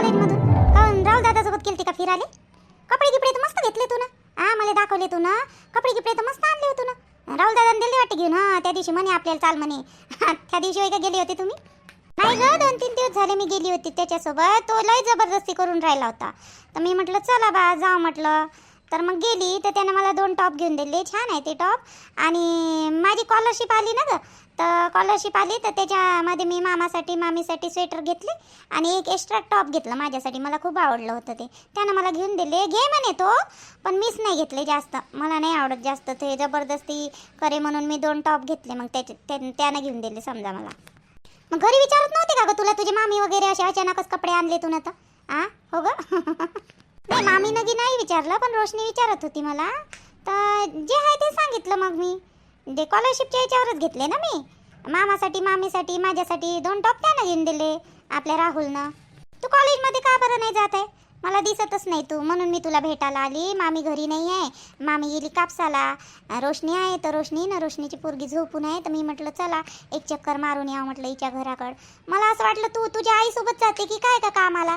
कॉलेजमधून. काऊन राहुल दादासोबत गेलती का फिराले कपडे गिपडे तर मस्त घेतले तू ना. हा मला दाखवले तू ना. कपडे किपडे तर मस्त आणले होते ना. राहुल दादाने दिले वाटते घेऊन हा त्या दिवशी म्हणे आपल्याला चाल म्हणे. त्या दिवशी होय का गेले होते तुम्ही? नाही ग दोन तीन दिवस झाले मी गेली होती त्याच्यासोबत. तो लय जबरदस्ती करून राहिला होता. तर मी म्हटलं चला बा जाऊ म्हटलं. तर मग गेली. तर त्यानं मला दोन टॉप घेऊन दिले. छान आहे ते टॉप. आणि माझी स्कॉलरशिप आली ना ग. तर स्कॉलरशिप आली तर त्याच्यामध्ये मी मामासाठी मामीसाठी स्वेटर घेतले आणि एक एक्स्ट्रा टॉप घेतलं माझ्यासाठी. मला खूप आवडलं होतं ते. त्यानं मला घेऊन दिले. घे म्हणे तो पण मीच नाही घेतले जास्त. मला नाही आवडत जास्त. ते जबरदस्ती करे म्हणून मी दोन टॉप घेतले. मग त्याचे त्या- त्यानं घेऊन दिले समजा मला. मग घरी विचारत नव्हते का ग तुला? तुझी मामी वगैरे असे अचानकच कपडे आणले तू ना तर? आ? हो ग? नाही मामी नगी नाही विचारलं पण रोशनी विचारत होती मला. तर जे आहे ते सांगितलं मग मी. म्हणजे ते स्कॉलरशिपच्या याच्यावरच घेतले ना मी? मामासाठी मामीसाठी माझ्यासाठी दोन टॉप त्यानं घेऊन दिले आपल्या राहुलनं. तू कॉलेजमध्ये का बरं नाही जात आहे? मला दिसतच नाही तू. म्हणून मी तुला भेटायला आली. मामी घरी नाही आहे. मामी गेली कापसाला. रोशनी आहे तर रोशनी ना रोशनीची पोरगी झोपून आहे. तर मी म्हटलं चला एक चक्कर मारून यावं म्हटलं हिच्या घराकडं. मला असं वाटलं तू तुझ्या आईसोबत जाते की काय का कामाला?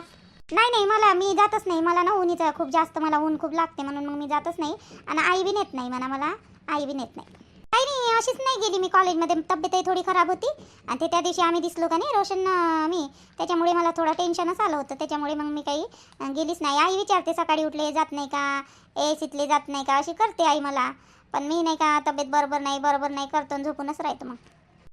नाही नाही मला मी जातच नाही. मला ना उन्हीचं खूप जास्त मला ऊन खूप लागते म्हणून मग मी जातच नाही. आणि आई बी नेत नाही म्हणा मला. आई बी नेत नाही. काही नाही अशीच नाही गेली मी कॉलेजमध्ये. तब्येतही थोडी खराब होती. आणि ते त्या दिवशी आम्ही दिसलो का नाही रोशन मी. त्याच्यामुळे मला थोडं टेन्शनच आलं होतं. त्याच्यामुळे मग मी काही गेलीच नाही. आई विचारते सकाळी उठले जात नाही का? ए सीतले जात नाही का? अशी करते आई मला. पण मी नाही का तब्येत बरोबर नाही बरोबर नाही करतो आणि झोपूनच राहतो मग.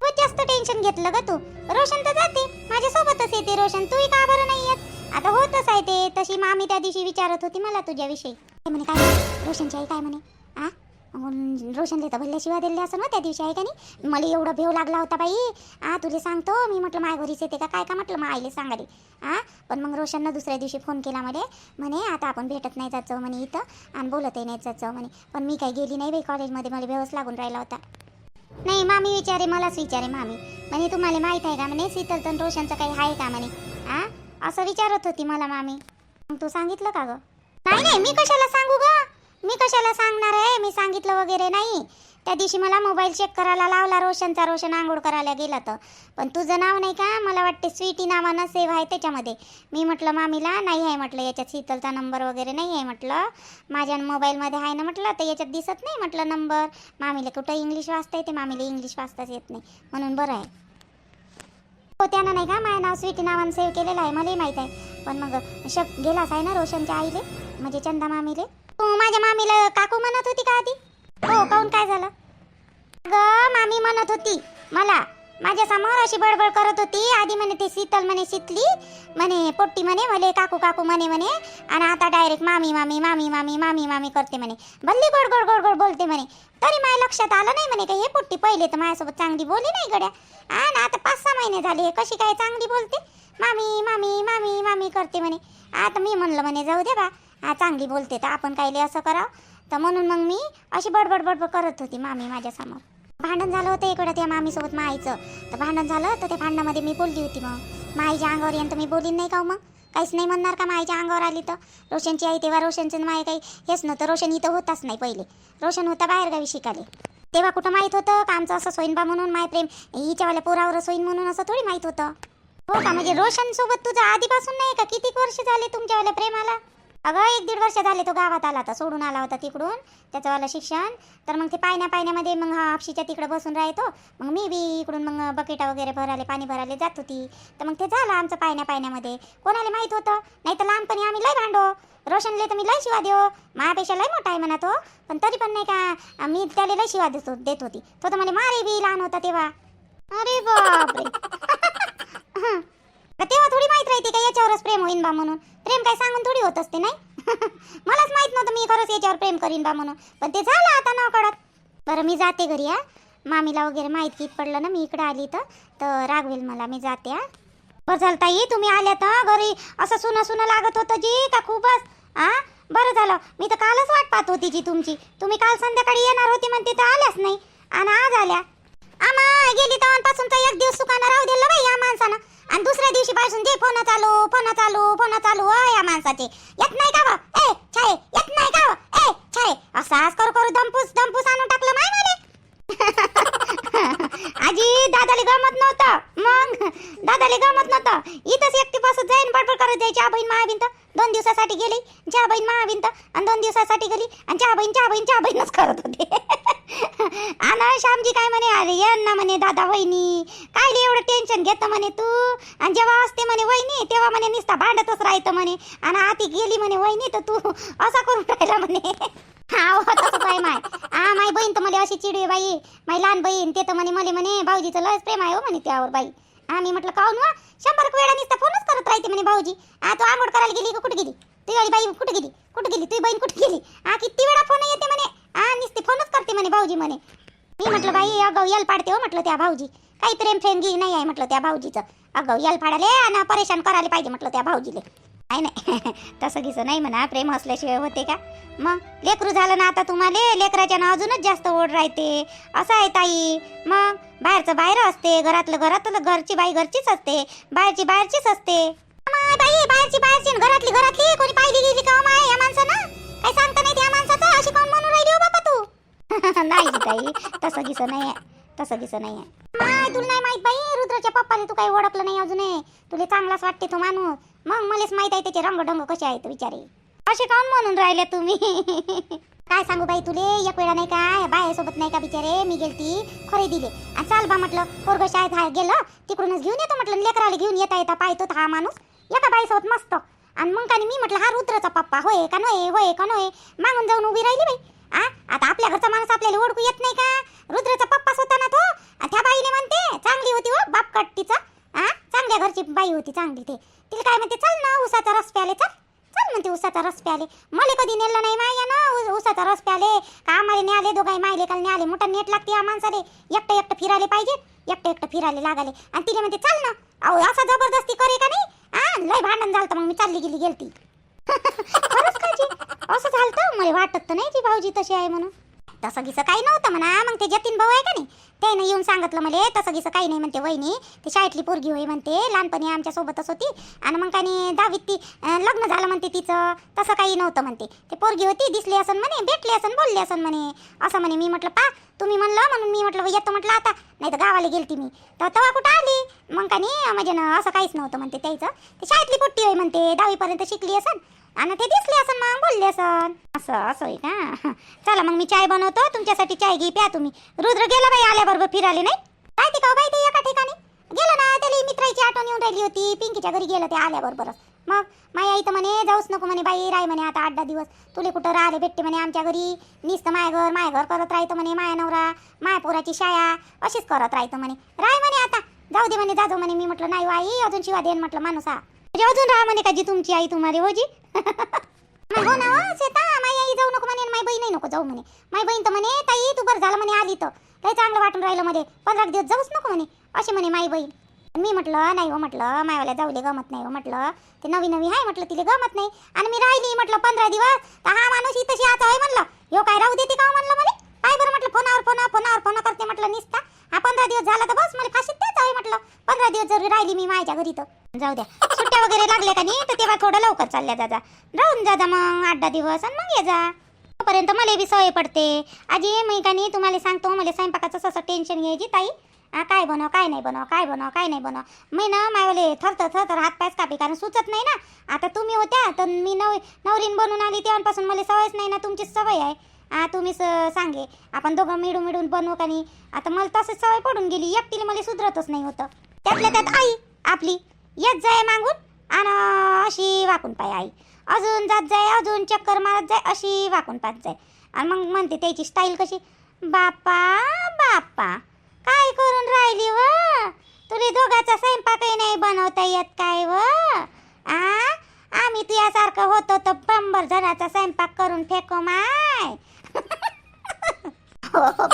खूप जास्त टेन्शन घेतलं का तू. रोशन तर जाते. माझ्यासोबतच येते रोशन. तूही का बरं नाही येत? आता होतच आहे ते. तशी मामी त्या दिवशी विचारत होती मला तुझ्याविषयी. काय म्हणे काय रोशनची आई काय म्हणे? आ? रोशन तर भल्ल्या शिवाय दिल्या असं ना त्या दिवशी आहे का नाही? मला एवढा भेव लागला होता बाई. आ तुला सांगतो मी म्हटलं माझ्या घरीच येते का? काय का म्हटलं? मग आईले सांगाले. आ पण मग रोशननं दुसऱ्या दिवशी फोन केला म्हणे म्हणे आता आपण भेटत नाही जायचं म्हणे इथं. आणि बोलतही नाही जायचं म्हणे. पण मी काही गेली नाही बाई कॉलेजमध्ये मला भेवच लागून राहिला होता. नाही मामी विचारे मलाच विचारे मामी. म्हणे तुम्हाला माहीत आहे का म्हणे? शीतल तर रोशनचं काही आहे का म्हणे? आ असं विचारत होती मला मामी. मग तू सांगितलं का ग? नाही नाही मी कशाला सांगू गं? मी कशाला सांगणार आहे? मी सांगितलं वगैरे नाही. त्या दिवशी मला मोबाईल चेक करायला लावला रोशनचा रोशन आंघोळ करायला गेला तर. पण तुझं नाव नाही का? मला वाटते स्वीटी नावानं सेव्ह आहे त्याच्यामध्ये. मी म्हटलं मामीला नाही आहे म्हटलं. याच्यात शीतलचा नंबर वगैरे नाही आहे म्हटलं. माझ्या मोबाईलमध्ये आहे ना म्हटलं तर याच्यात दिसत नाही म्हटलं नंबर मामीला कुठं इंग्लिश वाचता येते मामीला इंग्लिश वाचताच येत नाही. म्हणून बरं आहे. हो त्यानं नाही का? माझं नाव स्वीटी नावानं सेव्ह केलेलं आहे मलाही माहीत आहे. पण मग शक गेलाच आहे ना रोशनच्या आईले? म्हणजे चंदा मामीले? तू माझ्या मामीला काकू म्हणत होती का आधी? हो काऊन काय झालं? अगं मामी म्हणत होती मला माझ्यासमोर अशी बडबड करत होती. आधी म्हणे ते शीतल म्हणे शितली म्हणे पोट्टी म्हणे मले काकू काकू म्हणे म्हणे आणि आता डायरेक्ट मामी मामी मामी मामी मामी मामी करते म्हणे. भल्ली गोड गोड गोड गोड बोलते म्हणे. तरी माझ्या लक्षात आलं नाही म्हणे का हे पोट्टी पहिले तर माझ्यासोबत चांगली बोली नाही गड्या. आणि आता पाच सहा महिने झाले हे कशी काय चांगली बोलते? मामी मामी मामी मामी करते म्हणे. आता मी म्हणलं म्हणे जाऊ दे बा. चांगली बोलते तर आपण कायले असं करा तर म्हणून मग मी अशी बडबड बडबड करत होती मामी माझ्यासमोर. भांडण झालं होतं इकडं त्या मामीसोबत माईचं. तर भांडण झालं तर त्या भांडणामध्ये मी बोलली होती मग. माईच्या अंगावर येऊन तर मी बोलीन नाही का हो मग? काहीच नाही म्हणणार का माईच्या अंगावर आली तर? रोशनची आई तेव्हा रोशनचं माय काही हेच नव्हतं. रोशन इथं होताच नाही पहिले. रोशन होता बाहेरगावी शिकाले तेव्हा कुठं माहीत होतं का आमचं असं सोईन बा म्हणून माय प्रेम हिच्यावाल्या पोरावर सोयीन म्हणून असं थोडी माहीत होतं? हो का? म्हणजे रोशन सोबत तुझं आधीपासून नाही का? किती वर्ष झाले तुमच्यावाल्या प्रेमाला? अगं एक दीड वर्ष झाले तो गावात आला होता सोडून आला होता तिकडून त्याचंवालं शिक्षण. तर मग ते पायण्या पायण्यामध्ये मग हा आपशीच्या तिकडे बसून राहतो. मग मी बी इकडून मग बकेटा वगैरे भराले पाणी भराले जात होती. तर मग ते झालं आमचं पायण्या पायण्यामध्ये कोणाला माहीत होतं? नाही तर लहानपणी आम्ही लय भांडो. रोशनले तर मी लय शिवा देऊ माझ्यापेक्षा लय मोठा आहे म्हणा तो. पण तरी पण नाही का मी त्याला लय शिवा देतो देत होती. तो तर मला मारे बी लहान होता तेव्हा. अरे बापरे. तेव्हा थोडी माहीत राहते का याच्यावरच प्रेम होईन बा म्हणून. प्रेम काय सांगून थोडी होत असते नाही? मलाच माहीत नव्हतं मी खरंच याच्यावर प्रेम करीन बा म्हणून. पण ते झालं आता नाव कळत बरं मी जाते घरी हा. मामीला वगैरे माहीत गीत पडलं ना मी इकडे आली तर तर रागवेल मला मी जाते हा. बरं झालं ताई तुम्ही आल्या तर घरी. असं सुनं सुनं लागत होतं जी का खूपच हा. बरं झालं. मी तर कालच वाट पाहत होती जी तुमची. तुम्ही काल संध्याकाळी येणार होती म्हणते तर आल्याच नाही. आणि आज आल्या. आमा गेली तेव्हापासून तर एक दिवस सुकाना राहू दिलं बाई या माणसानं. आणि दुसऱ्या दिवशी पासून ते फोन चालू फोन चालू फोन चालू हो या माणसाचे. येत नाही का ए छाये येत नाही का व? ए असं असाच करू करू दमपूस दमपूस आणून टाकलं माय मला आजी दादाले गमत नव्हतं. मग? दादाले गमत नव्हतं. इथंच एकटी बसत जाईन बडबड करत जायची चहा बहीण महाबिंत दोन दिवसासाठी गेली ज्या बहीण महाबिंत आणि दोन दिवसासाठी गेली आणि ज्या बहीण ज्या बहीण ज्या बहीणच करत होते. आना श्यामजी काय म्हणे अरे यांना म्हणे दादा वहिनी. काय लई एवढं टेन्शन घेतं म्हणे तू? आणि जेव्हा असते म्हणे वहिनी तेव्हा म्हणे निसता भांडतच राहतं म्हणे. आणि आती गेली म्हणे वहिनी तर तू असा करून राहिला म्हणे. हा हो, तसंच आहे माय. हा माय बहीण तर मला अशी चिडवे बाई. माय लहान बहीण ते तर म्हणे मला म्हणे भाऊजीचं लस प्रेम आहे हो म्हणे त्यावर बाई. आम्ही म्हटलं काहून वा? शंभर वेळा नुसता फोनच करत राहते म्हणे भाऊजी. आ तू आंघोळ करायला गेली का? कुठे गेली? तुझी बाई कुठे गेली? कुठे गेली? तुझी बहीण कुठे गेली? हा किती वेळा फोन येते म्हणे. हा नुसते फोनच करते म्हणे भाऊजी म्हणे. मी म्हटलं बाई अगं यल पाडते हो म्हटलं त्या भाऊजी. काही प्रेम फ्रेम घे नाही आहे म्हटलं त्या भाऊजीचं. अगाऊ यल पाडाले आणि परेशान करायला पाहिजे म्हटलं त्या भाऊजीले. नाही नाही. तसं घिसं नाही म्हणा प्रेम असल्याशिवाय होते का? मग लेकरू झालं ना आता तुम्हाला लेकराच्या ना अजूनच जास्त ओढ राहते. असं आहे ताई. मग बाहेरचं बाहेर असते घरातलं घरातलं घरची बाई घरचीच असते बाहेरची बाहेरचीच असते. बाई बाहेरची बाहेरची घरातली घरातली कोणी पाहिली गेली का हो माय या माणसानं? काय सांगता नाही त्या माणसाचं अशी कोण म्हणून राहिली हो बापा तू नाही ताई तसं दिसत नाही आहे तसं गिसं नाही तुला नाही माहीत बाई रुद्राच्या पप्पाने तू काही ओळखलं नाही अजून तुला चांगलाच वाटते तो माणूस. मग मलाच माहीत आहे त्याचे रंगढंग कसे आहेत विचारे असे काऊन म्हणून राहिले तुम्ही? काय सांगू बाई तुले एक वेळा नाही का बायासोबत नाही का बिचारे मी गेलती खरेदीले. आणि चाल बा म्हटलं पोरग शाळेत गेलं तिकडूनच घेऊन येतो म्हटलं लेकराला घेऊन येता येता पाहतो हा माणूस. एका बाईसोबत मस्त. आणि मग का मी म्हटलं हा रुद्राचा पप्पा होय का नोय होय का नोय मागून जाऊन उभी राहिली बाई. आ? आता आपल्या घरचा माणूस आपल्याला ओळखू येत नाही का? रुद्रचा पप्पाच होता ना तो त्या बाईने म्हणते चांगली होती हो बाप कट्टीचा. आ? चांगल्या घरची बाई होती चांगली ते. तिला काय म्हणते चल ना उसाचा रस प्याले चल. चल म्हणते उसाचा रस प्याले मला कधी नेलं नाही माया ना उसाचा रस प्याले का आम्हाला न्याले दोघाई मायले काल न्याले. मोठा नेट लागते या माणसाले. एकटं एकटं फिरायला पाहिजे एकटं एकटं फिरायला लागाले आणि तिला म्हणते चल ना. अहो असा जबरदस्ती करे का नाही? आ? लय भांडण झालं मग मी चालली गेली गेलती. खरंच काजी असं झालं मला वाटत तर नाही की भाऊजी तशी आहे म्हणून. तसं गिसं काही नव्हतं म्हणा. मग ते जतीन भाऊ आहे का नाही? त्यानं येऊन सांगितलं मला तसं गिसं काही नाही म्हणते वहिनी. ती शाळेतली पोरगी होई म्हणते. लहानपणी आमच्या सोबतच होती. आणि मग काही दहावीत ती लग्न झालं म्हणते तिचं. तसं काही नव्हतं म्हणते. ते पोरगी होती दिसली असन म्हणे भेटली असन बोलली असन म्हणे. असं म्हणे मी म्हटलं पा तुम्ही म्हणलं म्हणून मी म्हटलं येतो म्हटलं आता. नाही तर गावाला गेलती मी. तर तेव्हा कुठं आली? मग का नाही म्हणजे ना असं काहीच नव्हतं म्हणते त्याचं. ते शाळेतली पोट्टी होई म्हणते दहावीपर्यंत शिकली असन. आणि ते दिसले असन मग बोलले असन असं असं आहे का? चला मग मी चाय बनवतो तुमच्यासाठी चाय घे प्या तुम्ही. रुद्र गेला बाई आल्याबरोबर फिराले नाही? काय ते का हो बाई ते एका ठिकाणी? गेलं ना त्याला मित्राची आठवण येऊन राहिली होती पिंकीच्या घरी गेलं ते आल्याबरोबरच. मग माया आई तर म्हणे जाऊच नको म्हणे बाई राय म्हणे आता आठ दहा दिवस. तुले कुठं राहिले भेटते म्हणे आमच्या घरी? नुसतं माय घर माय घर करत राहतं म्हणे माया नवरा माया पोराची शाळा अशीच करत राहतं म्हणे. राय म्हणे आता जाऊ दे म्हणे जाजो म्हणे. मी म्हटलं नाही हो आई अजून शिवा देन म्हटलं माणूस हा. म्हणजे अजून राहा म्हणे का जी तुमची आई तुम्हाला हो जी. हो ना हो सीता माई आई जाऊ नको म्हणे आणि माई बहीण नको जाऊ म्हणे. माई बहीण तर म्हणे ताई तू बरं झालं म्हणे आली तर. लय चांगलं वाटून राहिलं मध्ये पंधरा दिवस जाऊच नको म्हणे. असे म्हणे माई बहीण. मी म्हटलं नाही हो म्हटलं मायवाला जाऊले गमत नाही हो म्हटलं. ते नवी नवी आहे म्हटलं तिला गमत नाही. आणि मी राहिली म्हटलं पंधरा दिवस तर हा माणूस तशी आता आहे म्हणलं. यो काय राहू देते का हो म्हणलं म्हणे? काय बरं म्हटलं फोनावर फोन फोनावर फोन करते म्हटलं निसता. हा पंधरा दिवस झाला तर बस मला फाशीत तेच आहे म्हटलं. पंधरा दिवस जरी राहिली मी माझ्या घरी तर. जाऊ द्या. सुट्ट्या वगैरे लागल्या का नाही? तर तेव्हा थोडं लवकर चालल्या जा राहून जा मग आठ दहा दिवस आणि मग ये जा. तोपर्यंत मला बी सवय पडते. आजी मी का नाही तुम्हाला सांगतो मला स्वयंपाकाचं असं टेन्शन घ्यायची ताई. काय बनव काय नाही बनव काय बनव काय नाही बनव. मी ना मायवले थरथर थरथर हात पायच कापी कारण सुचत नाही ना. आता तुम्ही होत्या तर मी नव नवरीन बनून आली तेव्हापासून मला सवयच नाही ना तुमची सवय आहे. आ तुम्ही स- सांगे. आपण दोघं मिळून मिळून बनवू का नाही? आता मला तसंच सवय पडून गेली. एकटीने मला सुधरतच नाही होतं. त्यातल्या त्यात आई आपली. येत जाय मागून आणि अशी वाकून पाय आई. अजून जात जाय अजून चक्कर मारत जाय अशी वाकून पाहत जाय. आणि मग म्हणते त्याची स्टाईल कशी? बापा बापा काय करून राहिली व? तुला दोघाचा स्वयंपाकही नाही बनवता येत काय व? आ? आम्ही तुझ्यासारखं होतो तर बंबर जणाचा स्वयंपाक करून फेको माय. हो, हो,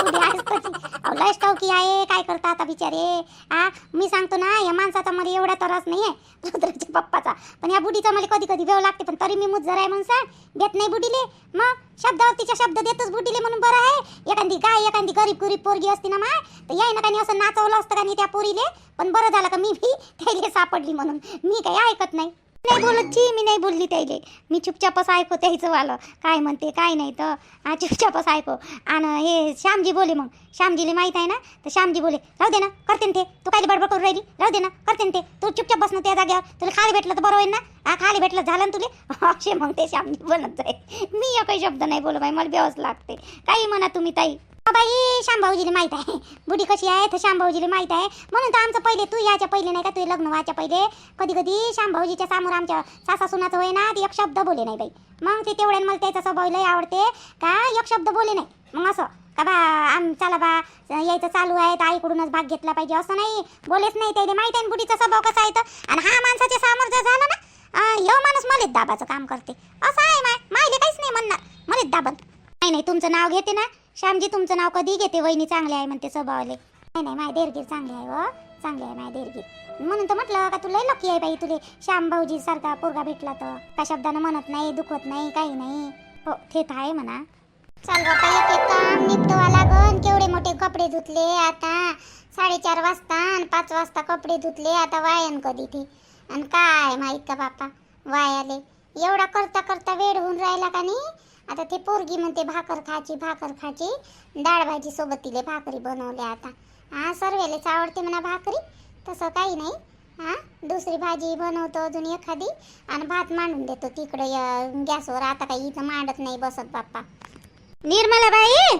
लयच आहे काय करता आता बिचारे? आ मी सांगतो ना या माणसाचा मला एवढा त्रास नाही आहे रुद्राच्या पप्पाचा. पण या बुडीचा मला कधी कधी वेळ लागते पण तरी मी मुजर आहे म्हणून सांग देत नाही बुडीले मग शब्दावर तिच्या शब्द देतच बुडीले म्हणून बरं आहे. एखादी गाय एखादी गरीब गरीब पोरगी असती ना माय तर याय ना काही असं नाचवलं असतं का नाही त्या पोरीले? पण बरं झालं का मी बी त्याला सापडली म्हणून. मी काही ऐकत नाही. नाही बोलत जी मी नाही बोलली त्याले. मी चुपचापच ऐको त्याचं वालं. काय म्हणते काय नाही तर. हा चुपचापच ऐको. आणि हे श्यामजी बोले मग. श्यामजीला माहीत आहे ना? तर श्यामजी बोले राहू दे ना करते ना ते. तू काही बडबड करून राहिली? राहू दे ना करते ना ते. तू चुपचाप बस ना त्या जाग्यावर तुला खाली भेटलं तर बरं होईल ना? हा खाली भेटलं झालं ना तुले? असे मग ते श्यामजी बोलत आहे मी काही शब्द नाही बोलू बाई मला बेवच लागते. काही म्हणा तुम्ही ताई. अ बाई श्यामभाऊजीला माहीत आहे. बुढी कशी आहे तर श्यामभाऊजीला माहीत आहे. म्हणून तर आमचं पहिले तू याच्या पहिले नाही का तू लग्न व्हायच्या पहिले. कधी कधी श्यामभाऊजीच्या समोर आमच्या सासा सुनाचं होय ना ती एक शब्द बोले नाही बाई. मग ते तेवढ्यानं मला त्याचा स्वभाव लय आवडते. का एक शब्द बोले नाही. मग असं का बा आम चला बा यायचं चालू आहे तर आईकडूनच भाग घेतला पाहिजे. असं नाही बोलेच नाही त्याला. माहीत आहे ना स्वभाव कसा आहे तर? आणि हा माणसाच्या समोर जर झाला ना अं, ह्यो माणूस मलेच दाबाचं काम करते. असं आहे माय मायले काहीच नाही म्हणणार. मलेच दाबत. नाही नाही तुमचं नाव घेते ना. श्यामजी तुमचं नाव कधी घेते. वहिनी चांगले आहे म्हणते स्वभावाले. नाही नाही माय देरगीर चांगले आहे हो. व चांगले आहे माय देरगीर. म्हणून तर म्हटलं का तुला लकी आहे बाई तुले श्याम भाऊजी सारखा पोरगा भेटला तर. का शब्दानं म्हणत नाही दुखत नाही काही नाही. हो ते तर आहे म्हणा. चाल बापा एक एक काम निपटवा लागन. केवढे मोठे कपडे धुतले आता. साडेचार वाजता आणि पाच वाजता कपडे धुतले आता वायन कधी ते. आणि काय माहीत का बापा वायाले. एवढा करता करता वेळ होऊन राहिला का नाही? आता ते पोरगी म्हणते भाकर खायची भाकर खायची. डाळ भाजी सोबत तिले भाकरी बनवल्या आता. हा सर्वेलेच आवडते म्हणा भाकरी. तसं काही नाही. हा दुसरी भाजी बनवतो अजून एखादी. आणि भात मांडून देतो तिकडे गॅसवर. आता काही इथं मांडत नाही बसत बाप्पा. निर्मला बाई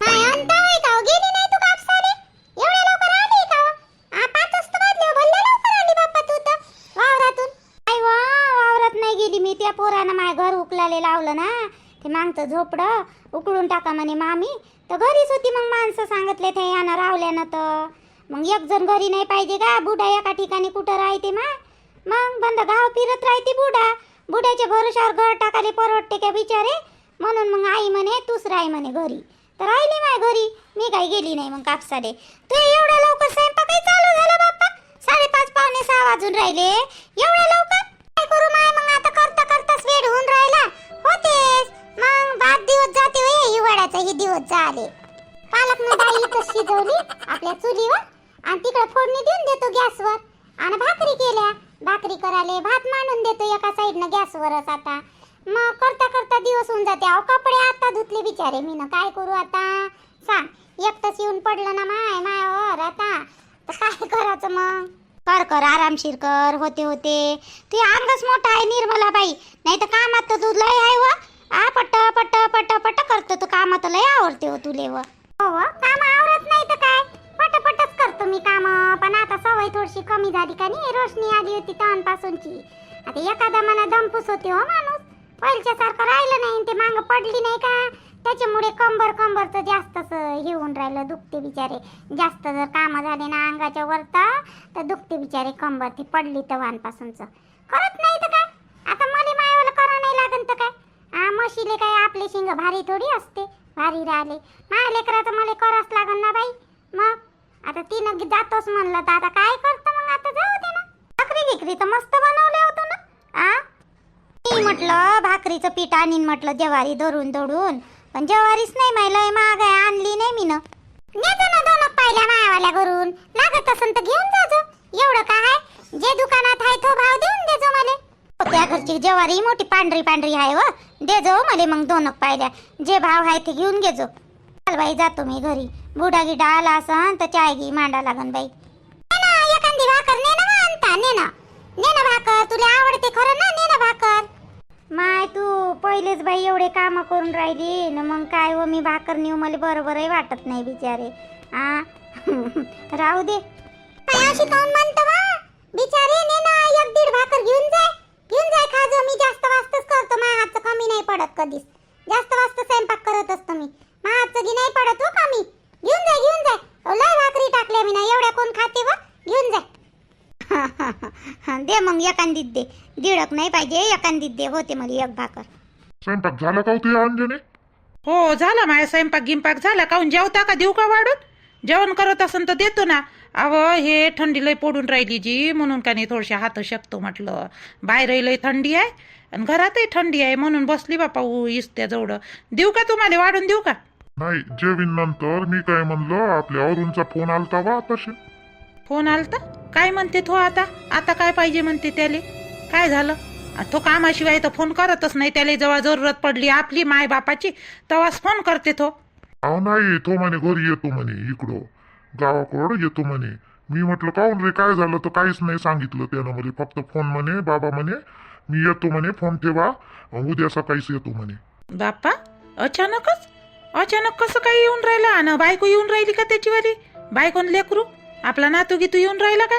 काय अंता आहे का हो? गेली नाही तू कापसाले एवढ्या लवकर आली का हो? आ, पाच वाजता वाजले हो. भल्ल्या लवकर आली बाप्पा तू तर वावरातून आई वा वावरात नाही गेली मी त्या पोरानं माझ्या घर उकलाले लावलं ना ते मागचं झोपडं उकळून टाका म्हणे मामी. तर घरीच होती मग माणसं सांगितले ते यानं रावल्यानं तर. मग एक जण घरी नाही पाहिजे का? बुडा एका ठिकाणी कुठं राहते मा? मग बंद गाव फिरत राहते बुडा बुड्याच्या भरोशावर घर टाकाले परवडते का बिचारे? म्हणून मग आई म्हणे तूच राही म्हणे घरी. तर राहिली माय घरी. मी काही गेली नाही मग कापसाले. तू एवढ्या लवकर स्वयंपाकही चालू झाला बाप्पा. साडेपाच पावणे सहा वाजून राहिले. एवढ्या लवकर ही दिवस झाले? पालक न डाळी इथं शिजवली आपल्या चुलीवर आणि तिकडे फोडणी देऊन देतो गॅसवर. आणि भाकरी केल्या. भाकरी कराले भात मांडून देतो एका साईडनं गॅसवरच आता. मग करता करता दिवस होऊन जाते. अहो कपडे आता धुतले बिचारे. मी ना काय करू आता? सांग. एकटंच येऊन पडलं ना माय मायावर आता. तर काय करायचं मग? कर कर आरामशीर कर. होते होते. ते अंगच मोठा आहे निर्मला बाई नाही तर कामात तर तू लय आहे व आ पट पट पट पट करतो तू कामात लय आवडते हो तुले व. हो व, काम आवडत नाही तर काय? पटपटच करतो मी काम. पण आता सवय थोडीशी कमी झाली का नाही रोशनी आली होती तहानपासूनची. आता एखादा मला दमपूस होते हो माणूस. पहिलच्या सारखं राहिलं नाही ते मांग पडली नाही का? त्याच्यामुळे कंबर कंबरचं जास्तच हे होऊन राहिलं दुखते बिचारे. जास्त जर कामं झाले ना अंगाच्या वरता तर दुखते बिचारे कंबर. ती पडली तर वानपासूनच करत नाही तर काय आता मला मायावाला करा नाही लागन तर काय हा काय आपले शिंग भारी थोडी असते भारी राहिले. माझ्या लेकराचं मला करावंच लागन ना बाई. मग? आता तिनं जातोच म्हणलं तर आता काय करतं मग आता? जाऊ दे ना. भाकरी गिकरी तर मस्त बनवले होतो ना. आ? मी म्हटलं भाकरीचं पीठ आणीन म्हटलं जवारी धरून धरून. पण जवारीच नाही माय लय महाग आहे आणली नाही मी ना. ना दोन पाहिल्या मायावाल्या घरून. लागत असन तर घेऊन जाजो एवढं काय जे दुकानात आहे तो भाव देऊन देजो मला. त्या घरची जवारी मोठी पांढरी पांढरी आहे हो. व देजो मला मग दोन पायल्या जे भाव आहे ते घेऊन घेजो चाल बाई जातो मी घरी. बुडा गिडा आला असन तर चाय घी मांडा लागन बाई. एखादी भाकर ने ना आणता ने ना. ने ना भाकर तुला आवडते खरं ना ने ना भाकर. माय तू पहिलेच बाई एवढे काम करून राहिली. न मग काय व मी भाकर नेऊ मला बरोबरही वाटत नाही बिचारे. आ? राहू दे. अशी काऊन म्हणतो बिचारे ने ना एक दीड भाकर घेऊन जाय. घेऊन जाय खाजो मी जास्त वास्तच करतो. माझ्या हातचं कमी नाही पडत कधीच. जास्त वास्त स्वयंपाक करत असतो मी. माझ्या हातचं गी नाही पडत हो कमी घेऊन जाय घेऊन जाय अहो, लय भाकरी टाकल्या मी ना. एवढ्या कोण खाते व? घेऊन जाय दे मग एकांदीत दे. दीडक नाही पाहिजे एकांदीत दे. होते मला एक भाकर. स्वयंपाक झाला का होती अंजनी? हो झाला. माझ्या स्वयंपाक गिंपाक झाला. काहून जेवता का? देऊ का वाढून? जेवण करत असन तर देतो ना. अव हे थंडी लय पडून राहिली जी म्हणून का नाही थोडशे हात शकतो म्हटलं. बाहेरही लय थंडी आहे आणि घरातही थंडी आहे म्हणून बसली बापा इस्त्या जवळ. देऊ का तुम्हाला? वाढून देऊ का? नाही जेवीन नंतर मी काय म्हणलं आपल्या अरुणचा फोन आलता वा आताशी. फोन आलता? काय म्हणते तो आता? आता काय पाहिजे म्हणते त्याले? काय झालं? तो कामाशिवाय तर फोन करतच नाही त्याला जेव्हा जरूरत पडली आपली माय बापाची तेव्हाच फोन करते तो. अहो नाही तो म्हणे घरी येतो म्हणे इकडं. गावाकडं येतो म्हणे. मी म्हटलं काहून रे? काय झालं? तर काहीच नाही सांगितलं त्यानं मला. फक्त फोन म्हणे बाबा म्हणे मी येतो म्हणे फोन ठेवा. उद्या सकाळीच येतो म्हणे. बाप्पा अचानकच? अचानक कसं काय येऊन राहिला? आणि बायको येऊन राहिली का त्याचीवाली? बायकोन लेकरू? आपला नातू तू येऊन राहिला का?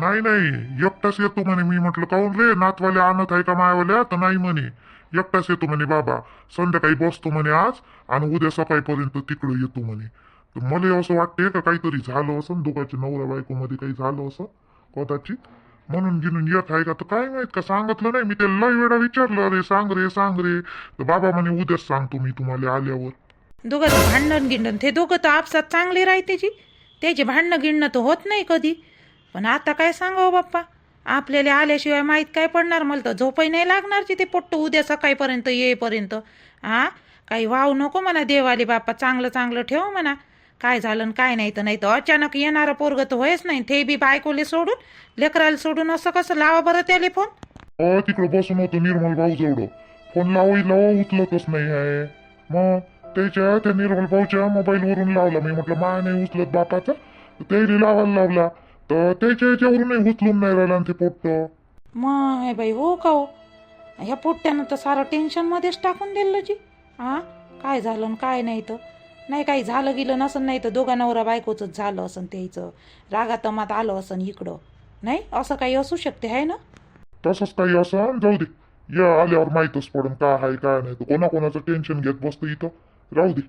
नाही नाही. एकटाच येतो म्हणे. मी म्हटलं काहून रे? नातवाले आणत आहे का मायावाल्या? तर नाही म्हणे. एकटाच येतो म्हणे बाबा. संध्याकाळी बसतो म्हणे आज. आणि उद्या सकाळीपर्यंत तिकडं येतो म्हणे. तर मला असं वाटते का काहीतरी झालं असं दोघांच्या नवरा बायकोमध्ये काही झालं असं? कदाचित. म्हणून गिनून येत आहे का? तर काय माहीत का? सांगितलं नाही मी त्याला लय वेळा विचारलं रे सांग रे सांग रे. तर बाबा म्हणे उद्याच सांगतो मी तुम्हाला आल्यावर. दोघं भांडण गिंडण ते दोघं तर आपसात चांगले राहते जी. त्याची भांडणं गिणणं तर होत नाही कधी. पण आता काय सांगावं बाप्पा? आपल्याला आल्याशिवाय माहीत काय पडणार? मला तर झोपही नाही लागणार जी ते पोट्ट उद्या सकाळीपर्यंत येईपर्यंत. हा काही वाव नको म्हणा देवाले बाप्पा चांगलं चांगलं ठेव म्हणा. काय झालं न काय नाही तर नाही तर अचानक येणारं पोरग तर होयच नाही. ते बी बायकोले सोडून लेकराला सोडून असं कसं लावा बरं त्याले फोन अ तिकडं बसून होतो निर्मल भाऊ जवळ फोन लावू लावा उचलतच नाही आहे. मग त्याच्या त्या निर्मल भाऊच्या मोबाईलवरून लावला मी. म्हटलं माय नाही उचलत बापाचा. तर त्याला लावायला लावला. तर त्याच्या याच्यावरूनही उचलून नाही राहिला ते पोट्ट. माय बाई हो का हो? ह्या पोट्ट्यानं तर सारं टेन्शनमध्येच टाकून दिलं जी. हा काय झालं न काय नाही तर? नाही काही झालं गेलं नसन नाही तर दोघा नवरा बायकोचंच झालं असं त्याचं. रागातमात आलं असं इकडं. नाही असं काही असू शकते आहे ना? तसंच काही असं जाऊ दे. या आल्यावर माहीतच पडून काय आहे काय नाही. तर कोणाकोणाचं टेन्शन घेत बसतं इथं. राहू दे.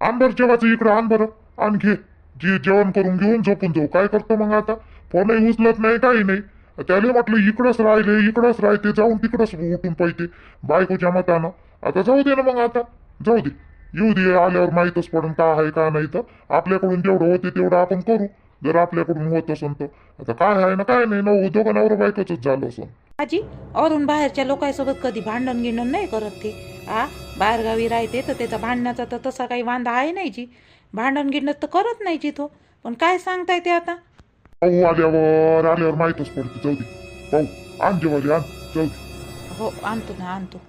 आंबर जेवायचं इकडं आंबर बरं. आण घे. जे जेवण करून घेऊन झोपून जाऊ. काय करतो मग आता? फोनही उचलत नाही काही नाही. त्याला म्हटलं इकडंच राहिले इकडंच राहते. जाऊन तिकडंच उठून पाहिजे बायकोच्या मतानं. आता जाऊ दे ना मग आता. जाऊ दे. येऊ दे आल्यावर माहीतच पडून काय आहे काय नाही तर आपल्याकडून जेवढं होते तेवढं आपण करू. जर आपल्याकडून होत असेल तर. आता काय आहे ना काय नाही ना दोघं नवरा बायकोच झालं असं आजी अरुण बाहेरच्या लोकांसोबत कधी भांडण गिंडण नाही करत ते. आ बाहेरगावी राहते तर त्याचा भांडण्याचा तर तसा काही वांदा आहे नाही जी. भांडण गिंडण तर करत नाही जी तो. पण काय सांगताय ते आता? पाहू आल्यावर आल्यावर माहीतच पडते. जाऊ दे. पाहू. आण जेवायला आण. जाऊ दे. हो आणतो ना आणतो.